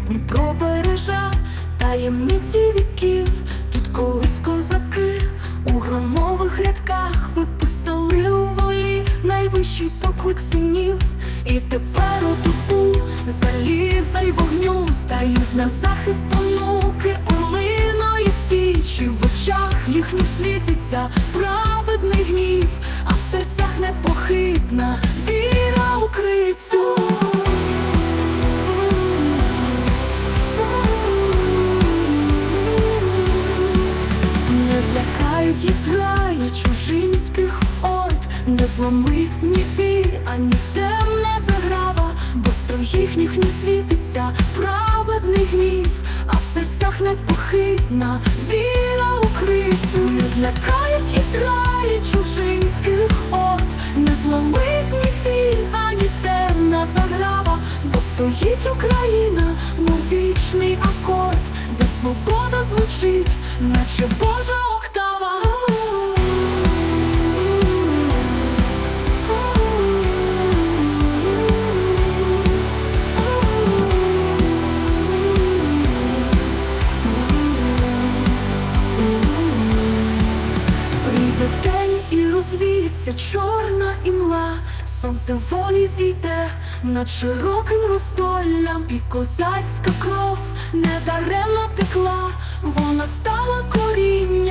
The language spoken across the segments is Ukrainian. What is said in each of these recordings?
Дніпро бережа таємниці віків. Тут колись козаки у громових рядках виписали у волі найвищий поклик синів. І тепер у тупу заліза й вогню стають на захист онуки Орлиної січі в очах їхніх світиться праведний гнів, а в серцях непохитна віра у крицю. Злякають їх зграї чужинських от, не зломить ні біль, ані темна заграва, бо з їхніх не світиться праведний гнів, а в серцях непохитна віра у крицю, не злякають їх зграї чужинських от, не зломить ні біль, ані темна заграва, бо стоїть Україна, мов вічний акорд, де свобода звучить, наче Божа чорна імла, сонце волі зійде над широким роздоллям, і козацька кров не даремно текла, вона стала корінням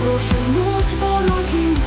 проженуть ворогів,